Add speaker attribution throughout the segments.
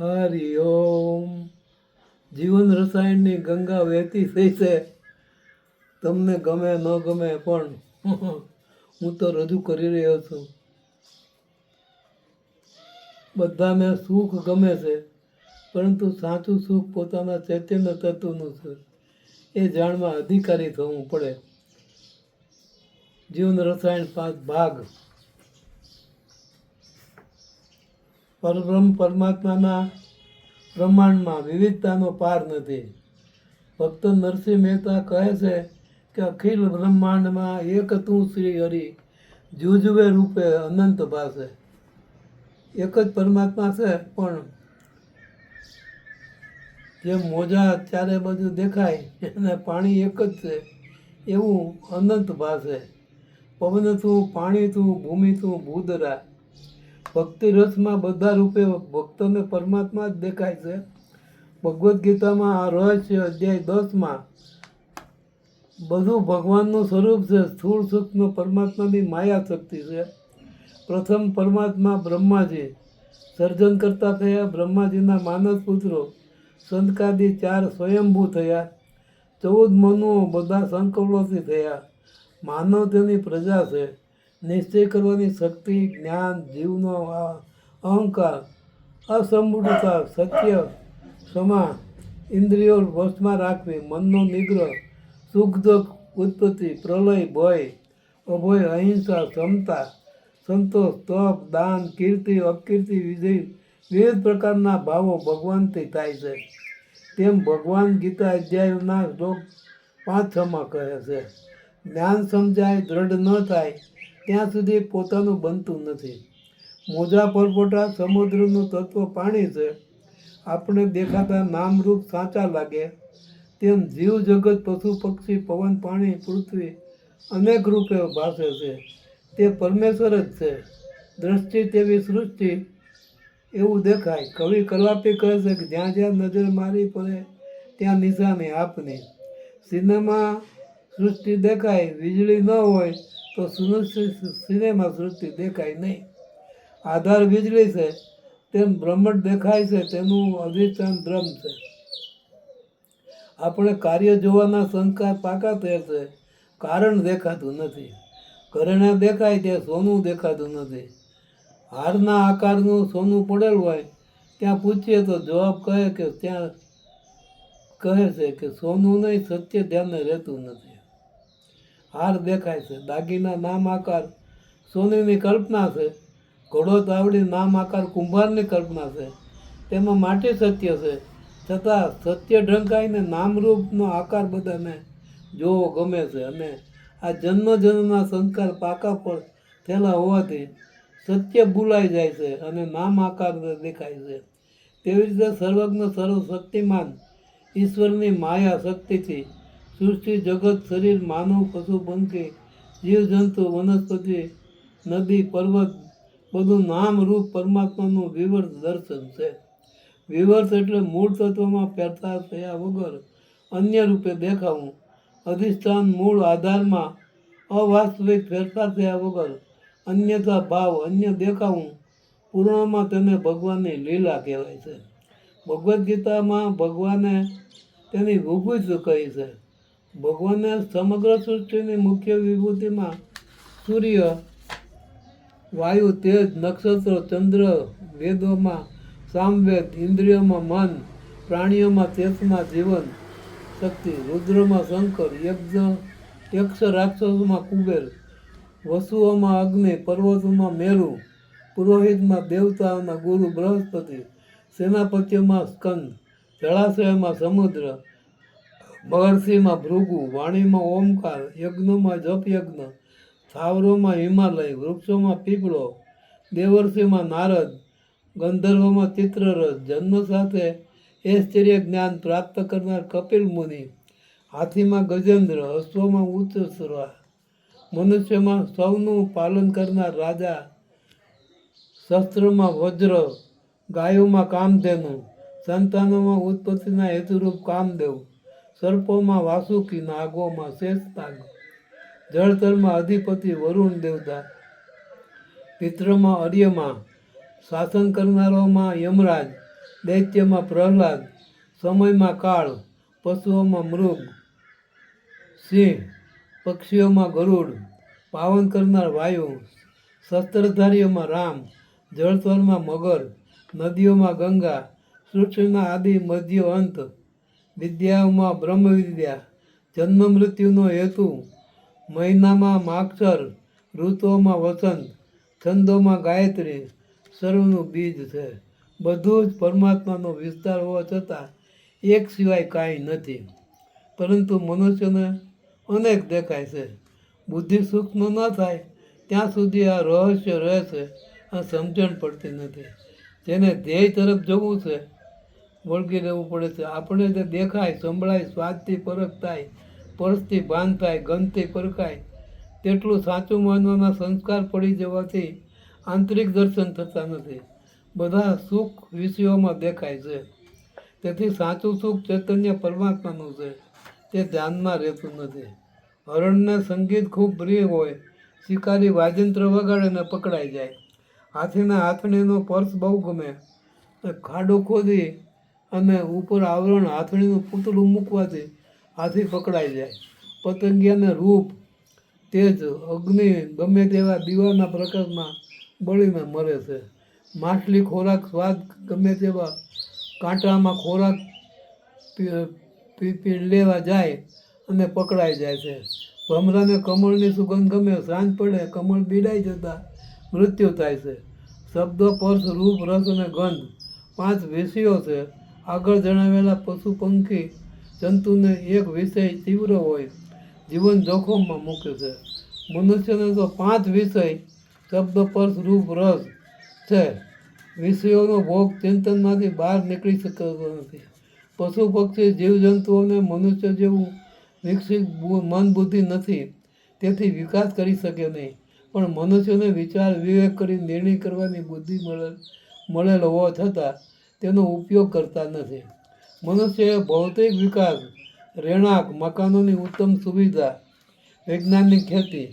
Speaker 1: હરિ ઓમ. જીવન રસાયણની ગંગા વહેતી થઈ છે. તમને ગમે, ન ગમે પણ હું તો રજૂ કરી રહ્યો છું. બધાને સુખ ગમે છે, પરંતુ સાચું સુખ પોતાના ચૈતન્ય તત્વનું છે. એ જાણવા અધિકારી થવું પડે. જીવન રસાયણ પાંચ ભાગ. પરબ્રહ્મ પરમાત્માના બ્રહ્માંડમાં વિવિધતાનો પાર નથી. ભક્ત નરસિંહ મહેતા કહે છે કે અખિલ બ્રહ્માંડમાં એક તું શ્રી હરિ, જુજવે રૂપે અનંત ભાષે. એક જ પરમાત્મા છે, પણ જે મોજા ચારે બાજુ દેખાય અને પાણી એક જ છે, એવું અનંત ભાષે. પવન તું પાણી તું ભૂમિ તું ભૂદરા. ભક્તિ રસમાં બધા રૂપે ભક્તોને પરમાત્મા જ દેખાય છે. ભગવદ્ ગીતામાં આ રહસ્ય અધ્યાય દસમાં બધું ભગવાનનું સ્વરૂપ છે. સ્થૂળ સૂક્ષ્મ પરમાત્માની માયા શક્તિ છે. પ્રથમ પરમાત્મા બ્રહ્માજી, સર્જન કરતા થયા બ્રહ્માજીના માનસ પુત્રો, સંતકાદી ચાર સ્વયંભૂ થયા. ચૌદ મનુઓ બધા સંકલ્પોથી થયા. માનવ તેની પ્રજા છે. નિશ્ચય કરવાની શક્તિ, જ્ઞાન, જીવનો અહંકાર અસંબૂઢતા સત્ય ક્ષમા ઇન્દ્રિયો વશમાં રાખવી, મનનો નિગ્રહ, સુખ દુઃખ, ઉત્પત્તિ, પ્રલય, ભય, અભય, અહિંસા ક્ષમતા સંતોષ, તપ, દાન, કીર્તિ, અકીર્તિ, વિજય, વિવિધ પ્રકારના ભાવો ભગવાનથી થાય છે. તેમ ભગવાન ગીતા અધ્યાયના શ્લોક પાંચ છમાં કહે છે, જ્ઞાન સમજાય, દ્રઢ ન થાય ત્યાં સુધી પોતાનું બનતું નથી. મોજા પરપોટા સમુદ્રનું તત્વ પાણી છે. આપણે દેખાતા નામરૂપ સાચા લાગે. તેમ જીવ જગત પશુ, પક્ષી, પવન, પાણી, પૃથ્વી અનેક રૂપે ભાસે છે. તે પરમેશ્વર જ છે. દ્રષ્ટિ તેવી સૃષ્ટિ એવું દેખાય. કવિ કલાપી કહે છે કે જ્યાં જ્યાં નજર મારી પડે ત્યાં નિશાની આપની. સિનેમા સૃષ્ટિ દેખાય, વીજળી ન હોય તો સુનિશ્ચિત સિનેમા સૃષ્ટિ દેખાય નહીં. આધાર વીજળી છે, તેમ બ્રહ્માંડ દેખાય છે, તેનું અધિષ્ઠાન બ્રહ્મ છે. આપણે કાર્ય જોવાના સંસ્કાર પાકા થયા છે, કારણ દેખાતું નથી. ઘરેણા દેખાય ત્યાં સોનું દેખાતું નથી. હારના આકારનું સોનું પડેલ હોય, ત્યાં પૂછીએ તો જવાબ કહે કે ત્યાં કહે છે કે સોનું નહીં, સત્ય ધ્યાને રહેતું નથી. હાર દેખાય છે. દાગીના નામ આકાર સોનીની કલ્પના છે. ઘોડો તાવડી નામ આકાર કુંભારની કલ્પના છે. તેમાં માટી સત્ય છે. છતાં સત્ય ઢંકાઈને નામરૂપનો આકાર બધાને જોવો ગમે છે અને આ જન્મ જન્મના સંસ્કાર પાકા પર થયેલા હોવાથી સત્ય ભૂલાઈ જાય છે અને નામ આકાર દેખાય છે. તેવી રીતે સર્વજ્ઞ સર્વ શક્તિમાન ઈશ્વરની માયા શક્તિથી સૃષ્ટિ જગત શરીર માનવ પશુ પંખી જીવજંતુ વનસ્પતિ નદી પર્વત બધું નામ રૂપ પરમાત્માનું વિવર્ત દર્શન છે. વિવર્ત એટલે મૂળ તત્વમાં ફેરફાર થયા વગર અન્ય રૂપે દેખાવું. અધિષ્ઠાન મૂળ આધારમાં અવાસ્તવિક ફેરફાર થયા વગર અન્યથા ભાવ, અન્ય દેખાવું પૂર્ણમાં તેને ભગવાનની લીલા કહેવાય છે. ભગવદ્ ગીતામાં ભગવાને તેની વિભૂતિ કહી છે. ભગવાને સમગ્ર સૃષ્ટિની મુખ્ય વિભૂતિમાં સૂર્ય, વાયુ, તેજ, નક્ષત્રો, ચંદ્ર, વેદોમાં સામવેદ, ઇન્દ્રિયોમાં મન, પ્રાણીઓમાં ચેતના, જીવન, શક્તિ, રુદ્રમાં શંકર, યજ્ઞ, યક્ષ, રાક્ષસોમાં કુબેર, વસુઓમાં અગ્નિ, પર્વતોમાં મેરુ, પુરોહિતમાં દેવતાઓના ગુરુ બૃહસ્પતિ, સેનાપતિઓમાં સ્કંદ, જળાશયમાં સમુદ્ર મહર્ષિમાં ભૃગુ, વાણીમાં ઓમકાર, યજ્ઞોમાં જપ યજ્ઞ સ્થાવરોમાં હિમાલય, વૃક્ષોમાં પીપળો, દેવર્ષિમાં નારદ, ગંધર્વમાં ચિત્રરસ, જન્મ સાથે ઐશ્ચર્ય જ્ઞાન પ્રાપ્ત કરનાર કપિલ મુનિ, હાથીમાં ગજેન્દ્ર અશ્વમાં ઉચ્ચસ્વરા મનુષ્યમાં સૌનું પાલન કરનાર રાજા, શસ્ત્રોમાં વજ્ર, ગાયોમાં કામધેનુ, સંતાનોમાં ઉત્પત્તિના હેતુરૂપ કામદેવ સર્પોમાં વાસુકી નાગોમાં શેષનાગ જળતરમાં અધિપતિ વરુણ દેવતા. પિત્રમાં અર્યમાં. શાસન કરનારાઓમાં યમરાજ. દૈત્યમાં પ્રહલાદ. સમયમાં કાળ. પશુઓમાં મૃગ. સિંહ. પક્ષીઓમાં ગરુડ. પાવન કરનાર વાયુ. શસ્ત્રધારીઓમાં રામ. જળતરમાં મગર. નદીઓમાં ગંગા. સૃષ્ટિના આદિ મધ્ય અંત. વિદ્યાઓમાં બ્રહ્મ વિદ્યા જન્મ મૃત્યુનો હેતુ, મહિનામાં માક્ષર ઋતુઓમાં વસંત, છંદોમાં ગાયત્રી, સર્વનું બીજ છે. બધું જ પરમાત્માનો વિસ્તાર હોવા છતાં એક સિવાય કાંઈ નથી. પરંતુ મનુષ્યને અનેક દેખાય છે. બુદ્ધિ સૂક્ષ્મ ન થાય, ત્યાં સુધી આ રહસ્ય રહે છે, આ સમજણ પડતી નથી. જેને ધ્યેય તરફ જવું છે વળગી રહેવું પડે છે. આપણે જે દેખાય, સંભળાય, સ્વાદથી પરખ થાય, પરસથી ભાન થાય, ગંધથી પરખાય, તેટલું સાચું માનવાના સંસ્કાર પડી જવાથી આંતરિક દર્શન થતા નથી. બધા સુખ વિષયોમાં દેખાય છે. તેથી સાચું સુખ ચૈતન્ય પરમાત્માનું છે. તે ધ્યાનમાં રહેતું નથી. હરણને સંગીત ખૂબ પ્રિય હોય, શિકારી વાજંત્ર વગાડીને પકડાઈ જાય. હાથીના હાથણીનો પર્સ બહુ ગમે. ખાડો ખોદી અને ઉપર આવરણ હાથણીનું પૂતળું મૂકવાથી હાથી પકડાઈ જાય. પતંગિયાને રૂપ, તેજ, અગ્નિ ગમે તેવા દીવાના પ્રકારમાં બળીને મરે છે. માછલી ખોરાક સ્વાદ ગમે તેવા કાંટામાં ખોરાક લેવા જાય અને પકડાઈ જાય છે. ભમરાને કમળની સુગંધ ગમે, સાંજ પડે કમળ બીડાઈ જતા મૃત્યુ થાય છે. શબ્દ પર્શ રૂપ, રસ અને ગંધ પાંચ વેશીઓ છે. આગળ જણાવેલા પશુ પંખી જંતુને એક વિષય તીવ્ર હોય, જીવન જોખમમાં મૂકે છે. મનુષ્યને તો પાંચ વિષય શબ્દ પર રૂપ રસ છે. વિષયોનો ભોગ ચિંતનમાંથી બહાર નીકળી શકતો નથી. પશુ પક્ષી જીવજંતુઓને મનુષ્ય જેવું વિકસિત મન બુદ્ધિ નથી, તેથી વિકાસ કરી શકે નહીં. પણ મનુષ્યને વિચાર વિવેક કરી નિર્ણય કરવાની બુદ્ધિ મળે, મળેલ હોવા છતાં તેનો ઉપયોગ કરતા નથી. મનુષ્યએ ભૌતિક વિકાસ, રહેણાંક, મકાનોની ઉત્તમ સુવિધા, વૈજ્ઞાનિક ખેતી,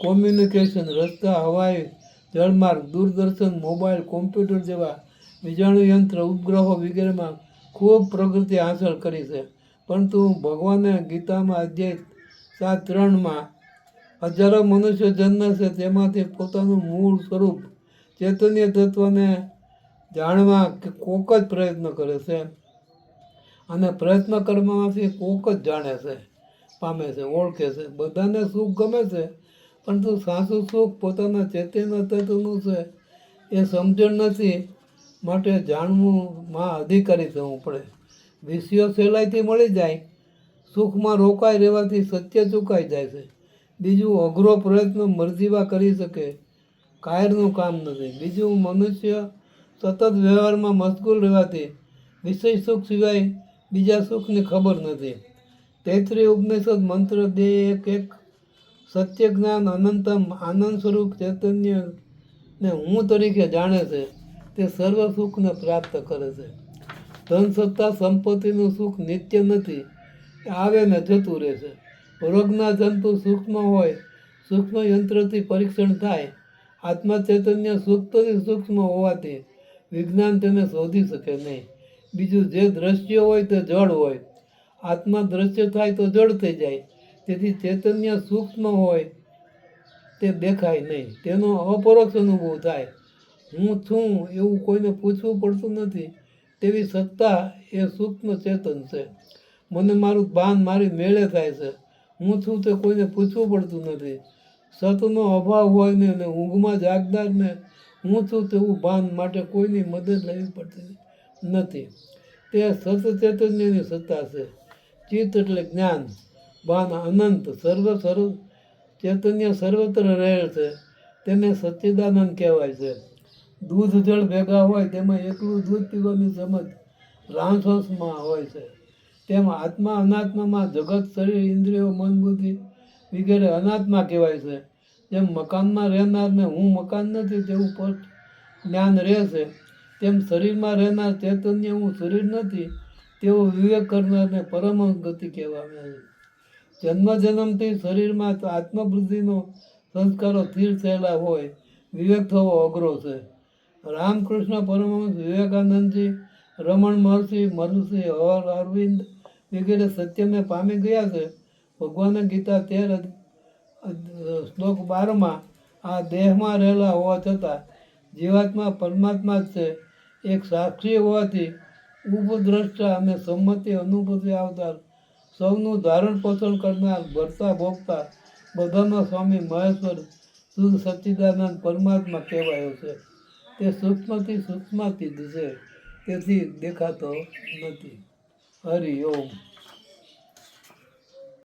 Speaker 1: કોમ્યુનિકેશન, રસ્તા, હવાઈ, જળમાર્ગ, દૂરદર્શન, મોબાઈલ, કોમ્પ્યુટર જેવા વીજાણુયંત્ર ઉપગ્રહો વગેરેમાં ખૂબ પ્રગતિ હાંસલ કરી છે. પરંતુ ભગવાને ગીતામાં અધ્યાય સાત ત્રણમાં હજારો મનુષ્ય જન્મે છે, તેમાંથી પોતાનું મૂળ સ્વરૂપ ચૈતન્ય તત્વને જાણવા કે કોક જ પ્રયત્ન કરે છે અને પ્રયત્ન કરવામાંથી કોક જ જાણે છે, પામે છે, ઓળખે છે. બધાને સુખ ગમે છે, પરંતુ સાસુ સુખ પોતાના ચેતન તત્વનું છે એ સમજણ નથી. માટે જાણવું માં અધિકારી થવું પડે. વિષયો સહેલાઈથી મળી જાય. સુખમાં રોકાઈ રહેવાથી સત્ય ચૂકાઈ જાય છે. બીજું અઘરો પ્રયત્ન મરજીવા કરી શકે. કાયરનું કામ નથી. બીજું મનુષ્ય સતત વ્યવહારમાં મશગુલ રહેવાથી વિષય સુખ સિવાય બીજા સુખની ખબર નથી. તૈત્રી ઉપનિષદ મંત્ર દેહ એક એક સત્ય જ્ઞાન અનંતમ આનંદ સ્વરૂપ ચૈતન્ય ને હું તરીકે જાણે છે, તે સર્વ સુખને પ્રાપ્ત કરે છે. ધન સત્તા સંપત્તિનું સુખ નિત્ય નથી આવે ને જતું રહે છે. રોગના જંતુ સૂક્ષ્મ હોય, સૂક્ષ્મ યંત્રથી પરીક્ષણ થાય આત્મા ચૈતન્ય સૂક્તથી સૂક્ષ્મ હોવાથી વિજ્ઞાન તેને શોધી શકે નહીં. બીજું જે દ્રશ્ય હોય તે જળ હોય. આત્મા દ્રશ્ય થાય તો જળ થઈ જાય. તેથી ચૈતન્ય સૂક્ષ્મ હોય તે દેખાય નહીં. તેનો અપરોક્ષ અનુભવ થાય. હું છું એવું કોઈને પૂછવું પડતું નથી. તેવી સત્તા એ સૂક્ષ્મ ચેતન છે. મને મારું ભાન મારી મેળે થાય છે. હું છું તે કોઈને પૂછવું પડતું નથી. સતનો અભાવ હોય ને ઊંઘમાં જાગનારને હું છું તેવું ભાન માટે કોઈની મદદ લેવી પડતી નથી. તે સત ચૈતન્યની સત્તા છે. ચિત્ત એટલે જ્ઞાન. ભાન અનંત. સર્વ સર્વ ચૈતન્ય સર્વત્ર રહેલ છે. તેને સચ્ચિદાનંદ કહેવાય છે. દૂધ જળ ભેગા હોય તેમાં એકલું દૂધ પીવાની સમજ રાંસોસમાં હોય છે. તેમ આત્મા અનાત્મામાં જગત, શરીર, ઇન્દ્રિયો મન બુદ્ધિ વગેરે અનાત્મા કહેવાય છે. જેમ મકાનમાં રહેનારને હું મકાન નથી તેવું સ્પષ્ટ જ્ઞાન રહે છે, તેમ શરીરમાં રહેનાર ચૈતન્ય હું શરીર નથી તેવો વિવેક કરનારને પરમહંસ ગતિ કહેવામાં આવે છે. જન્મ જન્મથી શરીરમાં તો આત્મબુદ્ધિનો સંસ્કારો સ્થિર થયેલા હોય, વિવેક થવો અઘરો છે. રામકૃષ્ણ પરમહંસ વિવેકાનંદજી, રમણ મહર્ષિ મહર્ષિ હર અરવિંદ વગેરે સત્યને પામી ગયા છે. ભગવાન ગીતા તેર શ્લોક બારમાં, આ દેહમાં રહેલા હોવા છતાં જીવાત્મા પરમાત્મા જ છે. એક સાક્ષી હોવાથી ઉપદ્રષ્ટા અને સંમતિ અનુભૂતિ આવતા સૌનું ધારણ પોષણ કરનાર ભરતા ભોગતા બધાના સ્વામી મહેશ્વર શુદ્ધ સચ્ચિદાનંદ પરમાત્મા કહેવાયો છે. તે સૂક્ષ્મથી સૂક્ષ્મથી છે. તેથી દેખાતો નથી. હરિ ઓમ.